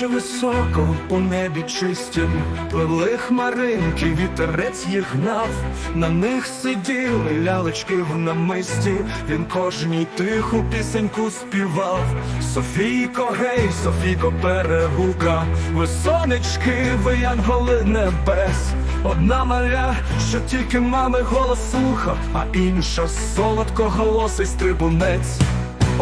Дуже високо у небі чистім Пливли хмаринки, вітерець їх гнав, на них сиділи лялечки в намисті, він кожній тиху пісеньку співав. Софійко, гей, Софійко, перегука, ви сонечки, ви янголи небес. Одна маля, що тільки мами голос слуха, а інша солодко голосий стрибунець.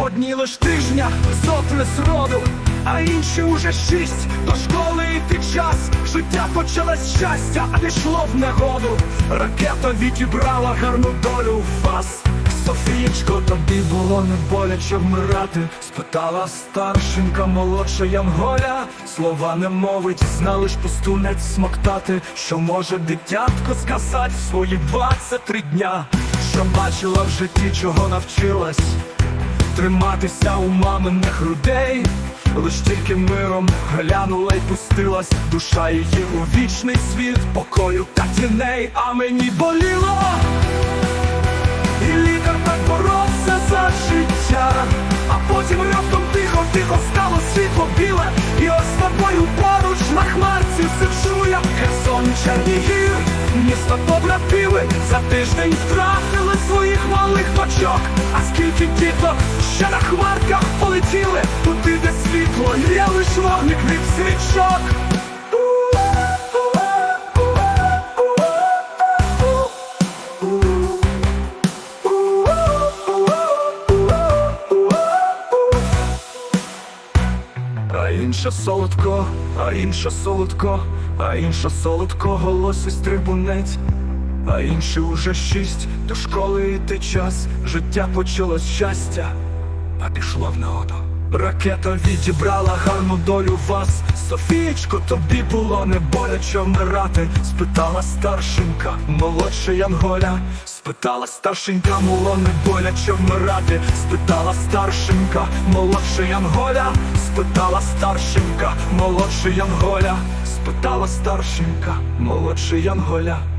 Одні лиш тижня зотри зроду, а інші уже шість до школи йти час. Життя почалось щастя, а не йшло в негоду. Ракета відібрала гарну долю в вас. Софієчко, тобі було не боляче вмирати. Спитала старшенька, молодша Янголя. Слова не мовить, зна лиш пустунець смоктати. Що може дитятко сказати свої 23 дня, що бачила в житті, чого навчилась триматися у маминих грудей, лиш тільки миром глянула й пустилась. Душа її у вічний світ покою та тіней, а мені боліло, і лікар так боровся за життя, а потім раптом тихо, тихо стало світло біле, і ось з тобою поруч на хмарці сиджу я Херсон Чернігів, місто побратими за тиждень втратили своїх малих дочок, а скільки діток ще на хмарках полетіли, туди, де світло, є лиш вогник від свічок. А інша солодко, а інша солодко, а інша солодко голосить стрибунець, а інші уже шість до школи йти час, життя почалось щастя, а пішло в нагоду. Ракета відібрала гарну долю вас. Софієчко, тобі було не боляче вмирати. Спитала старшенька, молодша Янголя. Спитала старшенька, було не боляче вмирати. Спитала старшенька, молодша Янголя. Спитала старшенька, молодша Янголя. Спитала старшенька, молодша Янголя.